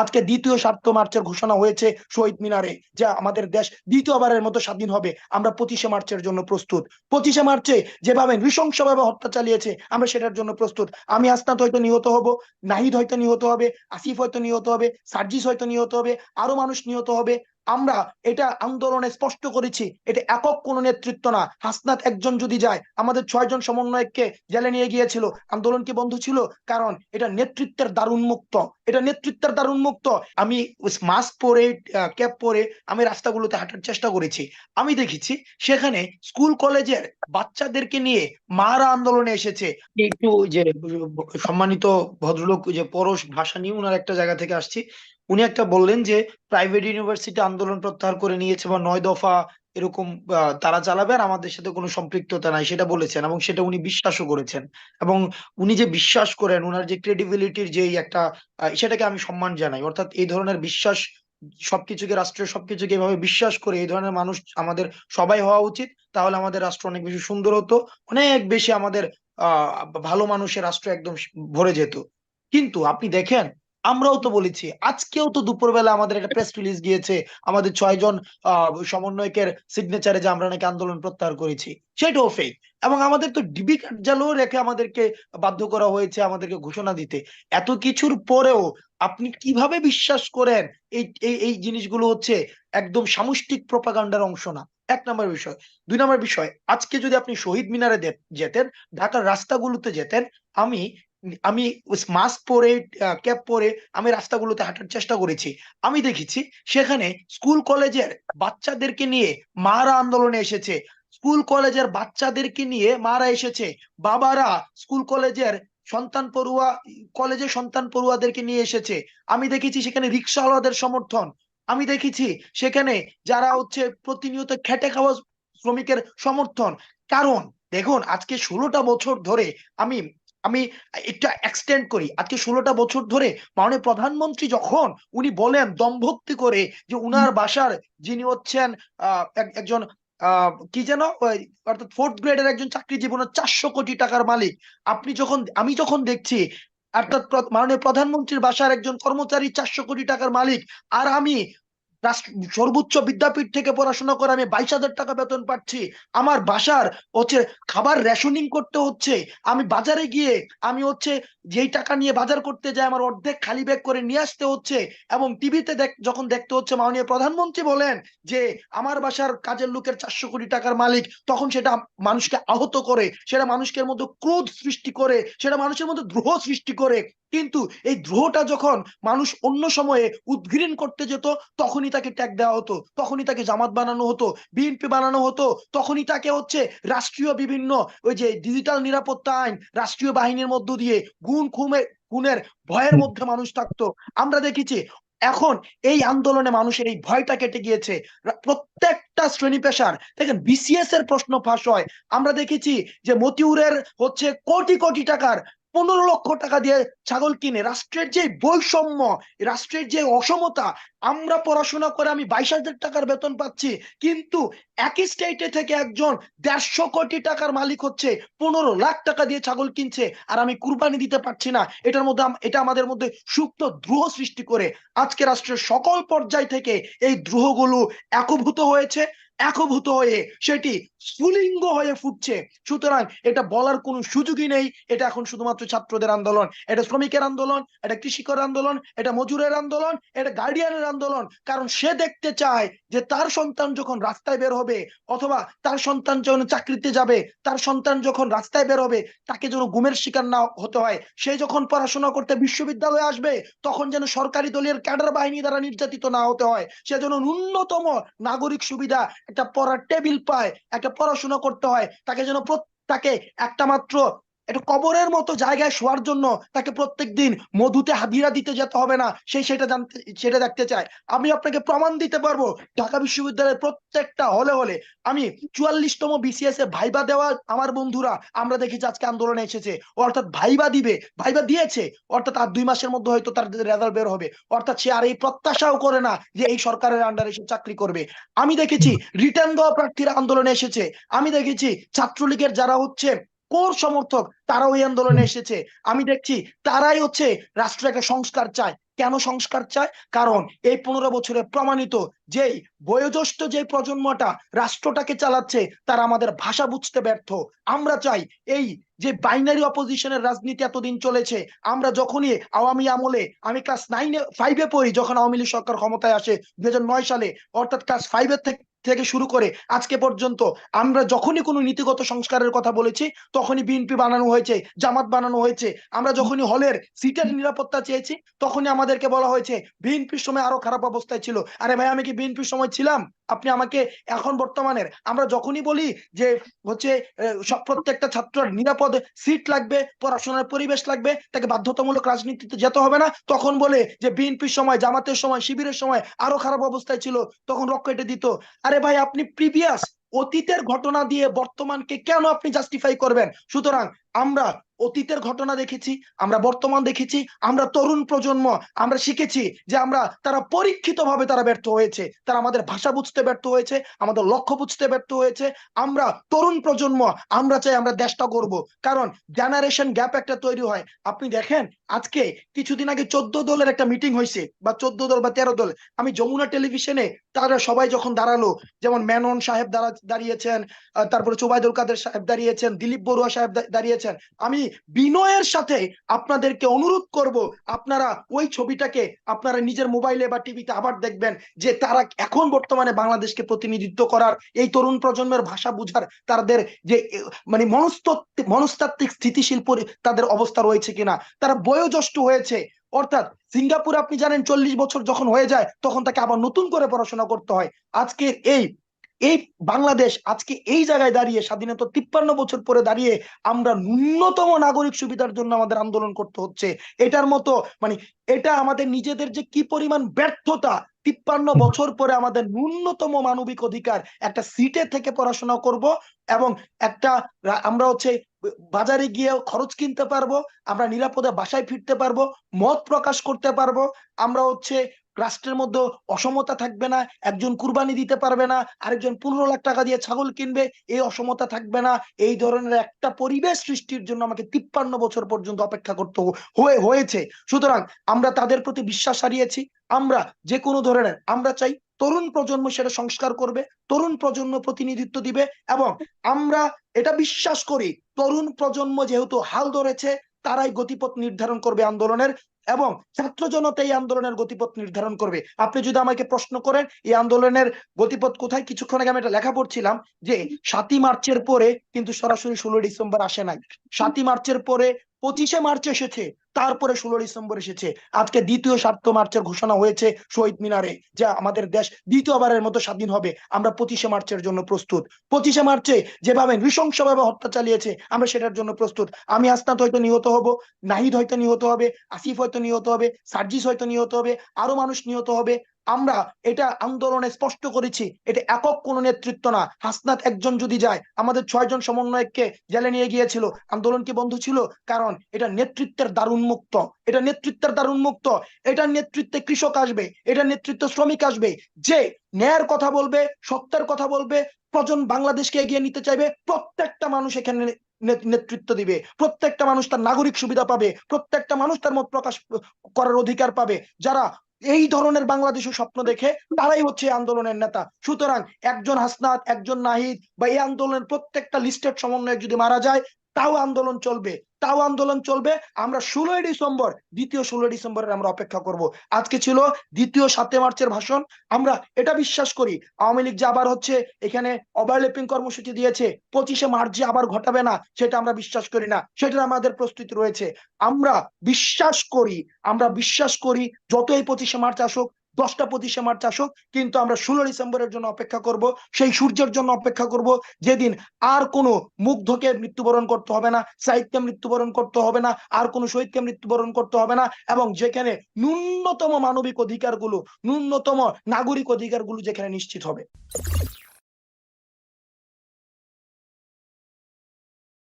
আজকে দ্বিতীয় সাত মার্চের ঘোষণা হয়েছে শহীদ মিনারে, যে আমাদের দেশ দ্বিতীয়বারের মতো স্বাধীন হবে। আমরা পঁচিশে মার্চের জন্য প্রস্তুত। পঁচিশে মার্চে যেভাবে নৃশংসভাবে হত্যা চালিয়েছে, আমরা সেটার জন্য প্রস্তুত। আমি আসনাত হয়তো নিহত হব, নাহিদ হয়তো নিহত হবে, আসিফ হয়তো নিহত হবে, সার্জিস হয়তো নিহত হবে আরও মানুষ নিহত হবে। আমরা এটা আন্দোলনে স্পষ্ট করেছি এটা একক কোনো নেতৃত্ব না। হাসনাত একজন যদি যায় আমাদের ছয়জন সমন্বয়ককে জেলে নিয়ে গিয়েছিল। আন্দোলন কি বন্ধ ছিল? কারণ এটা নেতৃত্বের দ্বার উন্মুক্ত এটা নেতৃত্বের দ্বার উন্মুক্ত আমি মাস্ক পরে ক্যাপ পরে আমি রাস্তাগুলোতে হাঁটার চেষ্টা করেছি। আমি দেখেছি সেখানে স্কুল কলেজের বাচ্চাদেরকে নিয়ে মারা আন্দোলনে এসেছে। একটু যে সম্মানিত ভদ্রলোক যে পরশ ভাষা নিয়ে ওনার একটা জায়গা থেকে আসছি। উনি একটা বললেন যে প্রাইভেট ইউনিভার্সিটি আন্দোলন প্রত্যাহার করে নিয়েছে বা নয় দফা এরকম তারা চালাবে আর আমাদের সাথে কোনো সম্পৃক্ততা নাই, সেটা বলেছেন এবং সেটা উনি বিশ্বাসও করেছেন। এবং উনি যে বিশ্বাস করেন ওনার যে ক্রেডিবিলিটির যে একটা সেটাকে আমি সম্মান জানাই। অর্থাৎ এই ধরনের বিশ্বাস, সবকিছুকে রাষ্ট্রের সবকিছুকে এভাবে বিশ্বাস করে এই ধরনের মানুষ আমাদের সবাই হওয়া উচিত। তাহলে আমাদের রাষ্ট্র অনেক বেশি সুন্দর হতো, অনেক বেশি আমাদের, আহ, ভালো মানুষের রাষ্ট্র একদম ভরে যেত। কিন্তু আপনি দেখেন আমরাও তো বলেছি, আজকেও তো দুপুরবেলা আমাদের একটা প্রেস রিলিজ গিয়েছে, আমাদের ছয়জন সমন্বয়কের সিগনেচারে যে আমরা নাকি আন্দোলন প্রত্যাহার করেছি, সেটাও ফেক এবং আমাদের তো ডিবি কার্যালয় রেখে আমাদেরকে বাধ্য করা হয়েছে আমাদেরকে ঘোষণা দিতে। এত কিছুর পরেও আপনি কীভাবে বিশ্বাস করেন এই এই জিনিসগুলো হচ্ছে একদম সামষ্টিক প্রপাগান্ডার অংশ না? এক নম্বর বিষয়। দুই নম্বর বিষয়, আজকে যদি আপনি শহীদ মিনারে যেতেন, ঢাকার রাস্তাগুলোতে যেতেন, আমি আমি মাস্ক পরে ক্যাপ পরে আমি রাস্তাগুলোতে হাঁটার চেষ্টা করেছি। আমি দেখেছি সেখানে স্কুল কলেজের বাচ্চাদেরকে নিয়ে মারা আন্দোলনে এসেছে। স্কুল কলেজের বাচ্চাদেরকে নিয়ে মারা এসেছে। বাবারা স্কুল কলেজের সন্তান পড়ুয়া কলেজে সন্তান পড়ুয়াদেরকে নিয়ে এসেছে। আমি দেখেছি সেখানে রিক্সাওয়ালাদের সমর্থন। আমি দেখেছি সেখানে যারা হচ্ছে প্রতিনিয়ত খেটে খাওয়া শ্রমিকের সমর্থন। কারণ দেখুন, আজকে ষোলোটা বছর ধরে আমি আমি এটা এক্সটেন্ড করি। আজকে ষোলোটা বছর ধরে মাননীয় প্রধানমন্ত্রী যখন উনি বলেন দমভক্তি করে যে উনার বাসার যিনি হচ্ছেন একজন কি যেন অর্থাৎ ফোর্থ গ্রেডের একজন চাকরি জীবনের চারশো কোটি টাকার মালিক। আপনি যখন আমি যখন দেখছি অর্থাৎ মাননীয় প্রধানমন্ত্রীর বাসার একজন কর্মচারী চারশো কোটি টাকার মালিক আর আমি সর্বোচ্চ বিদ্যাপীঠ থেকে পড়াশোনা করে আমি বাইশ হাজার টাকা বেতন পাচ্ছি। আমার বাসার হচ্ছে খাবার রেশনিং করতে হচ্ছে। আমি বাজারে গিয়ে আমি হচ্ছে যেই টাকা নিয়ে বাজার করতে যাই আমার অর্ধেক খালি ব্যাগ করে নিয়ে আসতে হচ্ছে এবং টিভিতে যখন দেখতে হচ্ছে, মাননীয় প্রধানমন্ত্রী বলেন যে, আমার বাসার কাজের লোকের চারশো কোটি টাকার মালিক, তখন সেটা মানুষকে আহত করে, সেটা মানুষের মধ্যে ক্রোধ সৃষ্টি করে, সেটা মানুষের মধ্যে দ্রোহ সৃষ্টি করে। কিন্তু এই দ্রোহটা যখন মানুষ অন্য সময়ে উদ্ঘৃণ করতে যেত, তখনই তাকে ট্যাগ দেওয়া হতো, তখনই তাকে জামাত বানানো হতো বিএনপি বানানো হতো, তখনই তাকে হচ্ছে রাষ্ট্রীয় বিভিন্ন ওই যে ডিজিটাল নিরাপত্তা আইন, রাষ্ট্রীয় বাহিনীর মধ্য দিয়ে গুণ খুমে খুনের ভয়ের মধ্যে মানুষ থাকতো? আমরা দেখেছি এখন এই আন্দোলনে মানুষের এই ভয়টা কেটে গিয়েছে। প্রত্যেকটা শ্রেণি পেশার দেখেন বিসিএস এর প্রশ্ন ফাঁস হয়। আমরা দেখেছি যে মতিউরের হচ্ছে কোটি কোটি টাকার পনেরো লক্ষ টাকা দিয়ে ছাগল কিনে, রাষ্ট্রের যে বৈষম্য, রাষ্ট্রের যে অসমতা, আমরা পড়াশোনা করে আমি বাইশ হাজার টাকার বেতন পাচ্ছি, কিন্তু একই স্টেটে থেকে একজন দেড়শো কোটি টাকার মালিক হচ্ছে, পনেরো লাখ টাকা দিয়ে ছাগল কিনছে, আর আমি কুরবানি দিতে পারছি না। এটার মধ্যে এটা আমাদের মধ্যে সুপ্ত দ্রোহ সৃষ্টি করে। আজকে রাষ্ট্রের সকল পর্যায় থেকে এই দ্রোহগুলো একভূত হয়েছে। একভূত হয়ে সেটি স্ফুলিঙ্গ হয়ে ফুটছে। সুতরাং এটা বলার কোনো সুযোগই নেই। এটা এখন শুধুমাত্র ছাত্রদের আন্দোলন। এটা শ্রমিকের আন্দোলন, এটা কৃষিকর আন্দোলন, এটা মজুরের আন্দোলন, এটা গার্ডিয়ানের আন্দোলন। কারণ সে দেখতে চায় যে তার সন্তান যখন রাস্তায় বের হবে, অথবা তার সন্তান যখন চাকরিতে যাবে, তার সন্তান যখন রাস্তায় বের হবে, তাকে যেন গুমের শিকার না হতে হয়। সে যখন পড়াশোনা করতে বিশ্ববিদ্যালয়ে আসবে, তখন যেন সরকারি দলের ক্যাডার বাহিনী দ্বারা নির্যাতিত না হতে হয়। সে যেন ন্যূনতম নাগরিক সুবিধা একটা পড়ার টেবিল পায় একটা পড়াশোনা করতে হয় তাকে যেন তাকে একটা মাত্র একটু কবরের মতো জায়গায় শোয়ার জন্য তাকে প্রত্যেক দিন মধুতে হাদিরা দিতে যেতে হবে না। সেই সেটা জানতে, সেটা দেখতে চায়। আমি আপনাকে প্রমাণ দিতে পারব, ঢাকা বিশ্ববিদ্যালয়ের প্রত্যেকটা হলে হলে। আমি চুয়াল্লিশতম বিসিএস এ ভাইবা দেওয়া আমার বন্ধুরা, আমরা দেখেছি আজকে আন্দোলনে এসেছে। অর্থাৎ ভাইবা দিবে, ভাইবা দিয়েছে। অর্থাৎ আর দুই মাসের মধ্যে হয়তো তার রেজাল্ট বের হবে। অর্থাৎ সে আর এই প্রত্যাশাও করে না যে এই সরকারের আন্ডারে সে চাকরি করবে। আমি দেখেছি রিটার্ন দেওয়া প্রার্থীরা আন্দোলনে এসেছে। আমি দেখেছি ছাত্রলীগের যারা হচ্ছে কোর সমর্থক তারা ওই আন্দোলনে এসেছে। আমি দেখছি তারাই হচ্ছে রাষ্ট্র একটা সংস্কার চায়। কেন সংস্কার চায়? কারণ এই পনেরো বছরে প্রমাণিত যেই বয়োজ্যেষ্ঠ যে প্রজন্মটা রাষ্ট্রটাকে চালাচ্ছে তারা আমাদের ভাষা বুঝতে ব্যর্থ। আমরা চাই এই যে বাইনারি অপোজিশনের রাজনীতি এতদিন চলেছে আমরা যখনই আওয়ামী আমলে আমি ক্লাস নাইনে ফাইভে পড়ি যখন আওয়ামী লীগ সরকার ক্ষমতায় আসে দুই হাজার নয় সালে অর্থাৎ ক্লাস ফাইভের থেকে থেকে শুরু করে আজকে পর্যন্ত আমরা যখনই কোনো নীতিগত সংস্কারের কথা বলেছি, তখনই বিএনপি বানানো হয়েছে, জামাত বানানো হয়েছে। আমরা যখনই হলের সিটের নিরাপত্তা চেয়েছি, তখনই আমাদেরকে বলা হয়েছে, বিএনপির সময় আরও খারাপ অবস্থায় ছিল। আরে ভাই, আমি কি বিএনপির সময় ছিলাম? আপনি আমাকে এখন বর্তমানের, আমরা যখনই বলি যে হচ্ছে প্রত্যেকটা ছাত্রের নিরাপদ সিট লাগবে, পড়াশোনার পরিবেশ লাগবে, তাকে বাধ্যতামূলক রাজনীতিতে যেতে হবে না, তখন বলে যে বিএনপির সময়, জামাতের সময়, শিবিরের সময় আরও খারাপ অবস্থায় ছিল, তখন রক্ষেটে দিত। আরে ভাই আপনি প্রিভিয়াস অতীতের ঘটনা দিয়ে বর্তমানকে কেন আপনি জাস্টিফাই করবেন? সুতরাং আমরা অতীতের ঘটনা দেখেছি, আমরা বর্তমান দেখেছি, আমরা তরুণ প্রজন্ম, আমরা শিখেছি যে আমরা তারা পরীক্ষিত ভাবে তারা ব্যর্থ হয়েছে। তারা আমাদের ভাষা বুঝতে ব্যর্থ হয়েছে, আমাদের লক্ষ্য বুঝতে ব্যর্থ হয়েছে। আমরা তরুণ প্রজন্ম, আমরা চাই আমরা দেশটা করব কারণ জেনারেশন গ্যাপ একটা তৈরি হয়। আপনি দেখেন, আজকে কিছুদিন আগে চোদ্দ দলের একটা মিটিং হয়েছে, বা চোদ্দ দল বা তেরো দল। আমি যমুনা টেলিভিশনে তারা সবাই যখন দাঁড়াল, যেমন মেনন সাহেব দাঁড়া দাঁড়িয়েছেন তারপরে চোবায়দুল কাদের সাহেব দাঁড়িয়েছেন, দিলীপ বড়ুয়া সাহেব দাঁড়িয়েছেন। আমি বিনয়ের সাথে আপনাদেরকে অনুরোধ করব, আপনারা ওই ছবিটাকে আপনারা নিজের মোবাইলে বা টিভিতে আবার দেখবেন যে তারা এখন বর্তমানে বাংলাদেশকে প্রতিনিধিত্ব করার এই তরুণ প্রজন্মের ভাষা বুঝার, তাদের যে মানে মনস্তত্ত্ব মনস্তাত্ত্বিক স্থিতিশীল তাদের অবস্থা রয়েছে কিনা। তারা বয়োজ্যেষ্ঠ হয়েছে, অর্থাৎ সিঙ্গাপুর আপনি জানেন চল্লিশ বছর যখন হয়ে যায়, তখন তাকে আবার নতুন করে পড়াশোনা করতে হয়। আজকের এই এই বাংলাদেশ আজকে এই জায়গায় দাঁড়িয়ে স্বাধীনতা তিপ্পান্ন বছর পরে দাঁড়িয়ে আমরা ন্যূনতম নাগরিক সুবিধার জন্য আমাদের আন্দোলন করতে হচ্ছে। এটার মতো মানে এটা আমাদের নিজেদের যে কি পরিমাণ ব্যর্থতা তিপ্পান্ন বছর পরে আমাদের ন্যূনতম মানবিক অধিকার একটা সিটে থেকে পড়াশোনা করব এবং একটা আমরা হচ্ছে বাজারে গিয়ে খরচ কিনতে পারব আমরা নিরাপদে বাসায় ফিরতে পারব মত প্রকাশ করতে পারব আমরা হচ্ছে রাষ্ট্রের মধ্যে অসমতা থাকবে না, একজন কুরবানি দিতে পারবে না, আরেকজন পনেরো লাখ টাকা দিয়ে ছাগল কিনবে, এই অসমতা থাকবে না। এই ধরনের একটা পরিবেশ সৃষ্টির জন্য আমাকে তিপ্পান্ন বছর পর্যন্ত অপেক্ষা করতে হয়ে হয়েছে। সুতরাং আমরা তাদের প্রতি বিশ্বাস হারিয়েছি, আমরা যে কোনো ধরনের, আমরা চাই তরুণ প্রজন্ম সেটা সংস্কার করবে, তরুণ প্রজন্ম প্রতিনিধিত্ব দিবে এবং আমরা এটা বিশ্বাস করি, তরুণ প্রজন্ম যেহেতু হাল ধরেছে, তারাই গতিপথ নির্ধারণ করবে আন্দোলনের। এবং ছাত্র জনতা এই আন্দোলনের গতিপথ নির্ধারণ করবে। আপনি যদি আমাকে প্রশ্ন করেন, এই আন্দোলনের গতিপথ কোথায়? কিছুক্ষণ আগে আমি এটা লেখা পড়ছিলাম যে সাতই মার্চের পরে কিন্তু সরাসরি ষোলো ডিসেম্বর আসে নাই। সাতই মার্চের পরে পঁচিশে মার্চ এসেছে, তারপরে ষোলো ডিসেম্বর এসেছে। আজকে দ্বিতীয় সাত মার্চের ঘোষণা হয়েছে শহীদ মিনারে, যে আমাদের দেশ দ্বিতীয়বারের মতো স্বাধীন হবে। আমরা পঁচিশে মার্চের জন্য প্রস্তুত। পঁচিশে মার্চে যেভাবে নৃশংসভাবে হত্যা চালিয়েছে, আমরা সেটার জন্য প্রস্তুত। আমি আসনাত হয়তো নিহত হব, নাহিদ হয়তো নিহত হবে, আসিফ হয়তো নিহত হবে, সার্জিস হয়তো নিহত হবে, আরও মানুষ নিহত হবে। আমরা এটা আন্দোলনে স্পষ্ট করেছি, এটা একক কোনো নেতৃত্ব না। হাসনাত একজন যদি যায়, আমাদের ছয়জন সমন্বয়ককে জেলে নিয়ে গিয়েছিল। আন্দোলন কি বন্ধ ছিল? কারণ এটা নেতৃত্বের দ্বার মুক্ত এটা নেতৃত্বের দারুণ মুক্ত এটা নেতৃত্বে কৃষক আসবে, এটা নেতৃত্ব শ্রমিক আসবে। যে ন্যায়ের কথা বলবে, সত্যের কথা বলবে, প্রজন বাংলাদেশকে এগিয়ে নিতে চাইবে, প্রত্যেকটা মানুষ এখানে নেতৃত্ব দিবে। প্রত্যেকটা মানুষ তার নাগরিক সুবিধা পাবে, প্রত্যেকটা মানুষ তার মত প্রকাশ করার অধিকার পাবে। যারা এই ধরনের বাংলাদেশের স্বপ্ন দেখে তারাই হচ্ছে আন্দোলনের নেতা। সুতরাং একজন হাসনাত, একজন নাহিদ বা এই আন্দোলনের প্রত্যেকটা লিস্টেড সমন্বয়ক যদি মারা যায়, তাও আন্দোলন চলবে। তাও আন্দোলন চলবে। আমরা ষোলোই ডিসেম্বর, দ্বিতীয় ষোলোই ডিসেম্বরের আমরা অপেক্ষা করব। আজকে ছিল দ্বিতীয় সাতে মার্চের ভাষণ। আমরা এটা বিশ্বাস করি, আওয়ামী লীগ যে আবার হচ্ছে এখানে ওভারল্যাপিং কর্মসূচি দিয়েছে, পঁচিশে মার্চ যে আবার ঘটাবে না, সেটা আমরা বিশ্বাস করি না। সেটা আমাদের প্রস্তুতি রয়েছে। আমরা বিশ্বাস করি, আমরা বিশ্বাস করি, যতই পঁচিশে মার্চ আসুক দশটা পঁচিশে মার্চ আসুক, কিন্তু আমরা ষোলো ডিসেম্বরের জন্য অপেক্ষা করব, সেই সূর্যের জন্য অপেক্ষা করব, যেদিন আর কোনো মুগ্ধকে মৃত্যুবরণ করতে হবে না, সাহিত্যে মৃত্যুবরণ করতে হবে না, আর কোনো শহীদকে মৃত্যুবরণ করতে হবে না, এবং যেখানে ন্যূনতম মানবিক অধিকারগুলো, ন্যূনতম নাগরিক অধিকারগুলো যেখানে নিশ্চিত হবে।